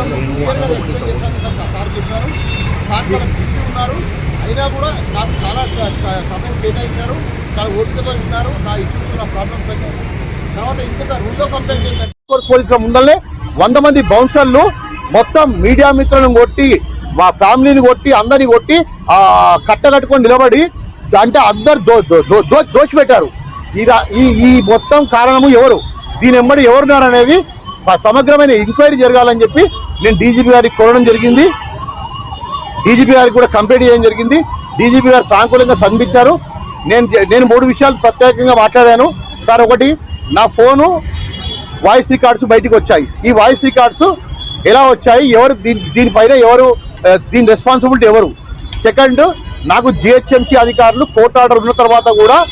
మొత్తం క్లియర్గా ఎక్స్ప్లెయిన్ చేశాను సార్ సార్ చెప్పారు సార్ చాలా బిజీ ఉన్నారు అయినా కూడా నాకు చాలా సమయం కేటాయించారు చాలా ఓపికతో ఉన్నారు నా ఇష్యూస్ నా ప్రాబ్లమ్స్ అన్ని తర్వాత ఇంకొక రెండో కంప్లైంట్ ఏంటంటే పోలీసుల ముందరనే వంద మంది బౌన్సర్లు మొత్తం మీడియా మిత్రులను కొట్టి మా ఫ్యామిలీని కొట్టి అందరిని కొట్టి కట్టగట్టుకొని నిలబడి అంటే అందరు దో దో- దోచిపెట్టారు ఈ ఈ మొత్తం కారణము ఎవరు? దీని ఎమ్మడి ఎవరున్నారనేది సమగ్రమైన ఎంక్వైరీ జరగాలని చెప్పి నేను డీజీపీ గారికి కోరడం జరిగింది. డీజీపీ గారికి కూడా కంప్లైంట్ చేయడం జరిగింది. డీజీపీ గారు సానుకూలంగా స్పందించారు. నేను నేను మూడు విషయాలు ప్రత్యేకంగా మాట్లాడాను. సార్ ఒకటి నా ఫోను వాయిస్ రికార్డ్స్ బయటకు వచ్చాయి. ఈ వాయిస్ రికార్డ్స్ ఎలా వచ్చాయి? ఎవరు దీని దీనిపైన ఎవరు దీని రెస్పాన్సిబిలిటీ ఎవరు? సెకండ్ నాకు జిహెచ్ఎంసీ అధికారులు కోర్టు ఆర్డర్ ఉన్న తర్వాత కూడా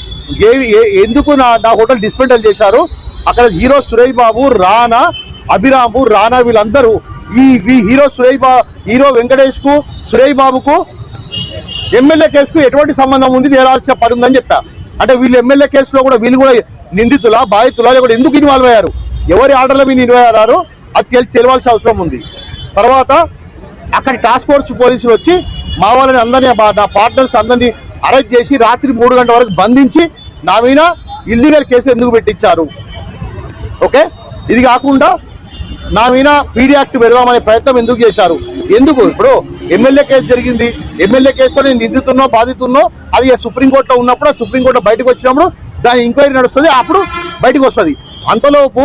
ఏ- ఎందుకు నా నా హోటల్ డిస్మెంటల్ చేశారు? అక్కడ హీరో సురేష్ బాబు రానా అభిరాము రానా వీళ్ళందరూ ఈ హీరో సురేష్ బా హీరో వెంకటేష్కు సురేష్ బాబుకు ఎమ్మెల్యే కేసుకు ఎటువంటి సంబంధం ఉంది? తేలాల్సిన పని ఉందని చెప్పా. అంటే వీళ్ళు ఎమ్మెల్యే కేసులో కూడా వీళ్ళు కూడా నిందితుల బాధితుల కూడా ఎందుకు ఇన్వాల్వ్ అయ్యారు? ఎవరి ఆర్డర్లో మీరు ఇన్వాల్వ్ అయ్యారు? అది తెలి తెలియాల్సిన అవసరం ఉంది. తర్వాత అక్కడ టాస్క్ ఫోర్స్ పోలీసులు వచ్చి మా వాళ్ళని అందరినీ నా పార్ట్నర్స్ అందరినీ అరెస్ట్ చేసి రాత్రి మూడు గంటల వరకు బంధించి నా మీద ఇల్లీగల్ కేసు ఎందుకు పెట్టించారు? ఓకే? ఇది కాకుండా నా మీద పీడీ యాక్ట్ పెడదామనే ప్రయత్నం ఎందుకు చేశారు? ఎందుకు? ఇప్పుడు ఎమ్మెల్యే కేసు జరిగింది. ఎమ్మెల్యే కేసులో నేను నిందితున్నో బాధితున్నో అది సుప్రీంకోర్టులో ఉన్నప్పుడు సుప్రీంకోర్టు బయటకు వచ్చినప్పుడు దాని ఎంక్వైరీ నడుస్తుంది అప్పుడు బయటకు వస్తుంది. అంతలోపు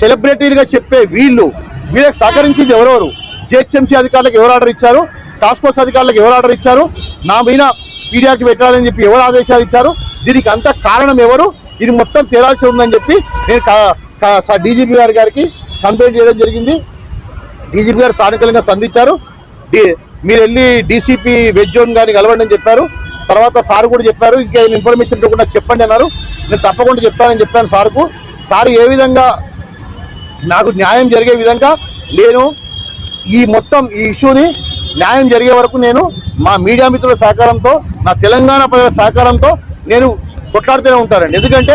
సెలబ్రిటీలుగా చెప్పే వీళ్ళు వీళ్ళకి సహకరించింది ఎవరెవరు? జిహెచ్ఎంసీ అధికారులకు ఎవరు ఆర్డర్ ఇచ్చారు? టాస్క్ ఫోర్స్ అధికారులకు ఎవరు ఆర్డర్ ఇచ్చారు? నా మీద పీడీ యాక్ట్ పెట్టాలని చెప్పి ఎవరు ఆదేశాలు ఇచ్చారు? దీనికి అంత కారణం ఎవరు? ఇది మొత్తం తేలాల్సి ఉందని చెప్పి నేను డీజీపీ గారి గారికి కంప్లైంట్ చేయడం జరిగింది. డీజీపీ గారు సానుకూలంగా స్పందించారు. మీరు వెళ్ళి డీసీపీ వెజ్ జోన్ గారిని కలవండి అని చెప్పారు. తర్వాత సార్ కూడా చెప్పారు. ఇంకా ఇన్ఫర్మేషన్ ఇవ్వకుండా చెప్పండి అన్నారు. నేను తప్పకుండా చెప్తానని చెప్పాను సార్కు. సార్ ఏ విధంగా నాకు న్యాయం జరిగే విధంగా నేను ఈ మొత్తం ఈ ఇష్యూని న్యాయం జరిగే వరకు నేను మా మీడియా మిత్రుల సహకారంతో నా తెలంగాణ ప్రజల సహకారంతో నేను కొట్లాడుతూనే ఉంటానండి. ఎందుకంటే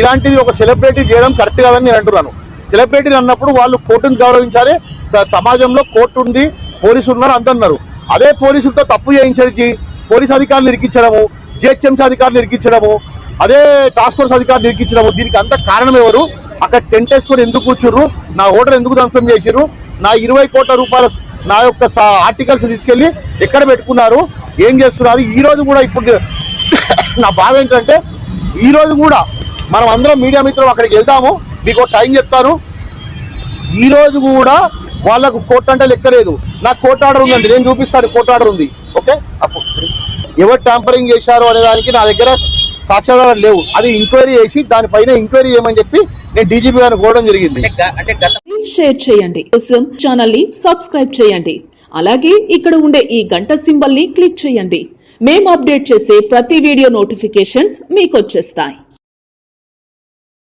ఇలాంటిది ఒక సెలబ్రిటీ చేయడం కరెక్ట్ కాదని నేను అంటున్నాను. సెలబ్రిటీని అన్నప్పుడు వాళ్ళు కోర్టును గౌరవించాలి. స- సమాజంలో కోర్టు ఉంది పోలీసులు ఉన్నారు అందరున్నారు. అదే పోలీసులతో తప్పు చేయించి పోలీస్ అధికారులు ఇరికించడము జిహెచ్ఎంసీ అధికారులు ఇరికించడము అదే టాస్క్ ఫోర్స్ అధికారులు ఇరికించడము దీనికి అంత కారణం ఎవరు? అక్కడ టెంట్ వేసుకొని ఎందుకు కూర్చుర్రు? నా ఓటర్ ఎందుకు ధ్వంసం చేసిర్రు? నా ఇరవై కోట్ల రూపాయల నా యొక్క ఆర్టికల్స్ తీసుకెళ్ళి ఎక్కడ పెట్టుకున్నారు? ఏం చేస్తున్నారు? ఈ రోజు కూడా ఇప్పుడు నా బాధ ఏంటంటే ఈ రోజు కూడా మనం అందరం మీడియా మిత్రులు అక్కడికి వెళ్దాము. మీకు టైం చెప్తాను. ఈ రోజు కూడా వాళ్ళకు కోర్టు అంటే లెక్కలేదు నాకు కోర్టు ఆర్డర్ ఉందండి నేను చూపిస్తాను కోర్టు ఆర్డర్ ఉంది. ఓకే? ఎవరు ట్యాంపరింగ్ చేశారు అనే దానికి నా దగ్గర సాక్ష్యాధారాలు లేవు. అది ఎంక్వైరీ చేసి దానిపైన ఎంక్వైరీ చేయమని చెప్పి నేను డీజీపీ గారిని కోరడం జరిగింది. షేర్ చేయండి. కోసం ఛానల్ని సబ్స్క్రైబ్ చేయండి. అలాగే ఇక్కడ ఉండే ఈ గంట సింబల్ని క్లిక్ చేయండి. మేము అప్డేట్ చేసే ప్రతి వీడియో నోటిఫికేషన్స్ మీకు వచ్చేస్తాయి.